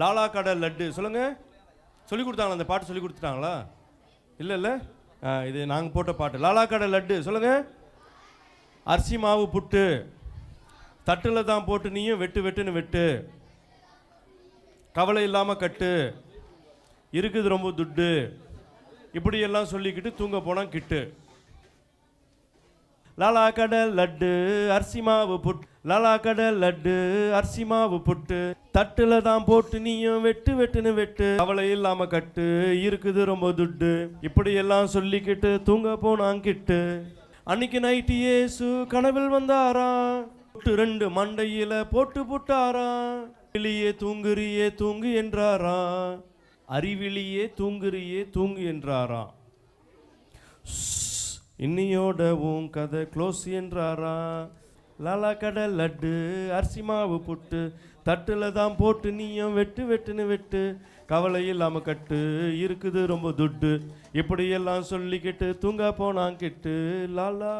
லாலா கடை லட்டு. சொல்லுங்கள் சொல்லி கொடுத்தாங்களா? அந்த பாட்டு சொல்லி கொடுத்துட்டாங்களா? இல்லை இல்லை. இது நாங்கள் போட்ட பாட்டு. லாலா கடை லட்டு. சொல்லுங்கள் அரிசி மாவு புட்டு. தட்டில் தான் போட்டு நீயும் வெட்டு வெட்டுன்னு வெட்டு. கவலை இல்லாமல் கட்டு. இருக்குது ரொம்ப துட்டு. இப்படியெல்லாம் சொல்லிக்கிட்டு தூங்க போனால் கிட்டு. லாலா கடல் லட்டு அரிசி மாவு புட்டு. லாலா கடல் லட்டு அரிசி மாவு புட்டு. தட்டுல தான் போட்டு நீயும் வெட்டு வெட்டுன்னு வெட்டு. அவளை இல்லாம கட்டு இருக்குது ரொம்ப துட்டு. இப்படி எல்லாம் சொல்லிக்கிட்டு தூங்க போனான் கிட்டு. அன்னைக்கு நைட்டு ஏசு கனவில் வந்தாரா? புட்டு ரெண்டு மண்டையில போட்டு புட்டாரா? வெளியே தூங்குறியே தூங்கு என்றாரா? அறிவிலியே தூங்குறியே தூங்கு என்றாரா? இன்னியோட உன் கதை க்ளோஸ் என்றாரா? லாலா கடை லட்டு அரிசி மாவு புட்டு தட்டில் தான் போட்டு நீயும் வெட்டு வெட்டுன்னு வெட்டு. கவலை இல்லாமல் கட்டு இருக்குது ரொம்ப துட்டு. இப்படியெல்லாம் சொல்லிக்கிட்டு தூங்க போனான் கிட்டு. லாலா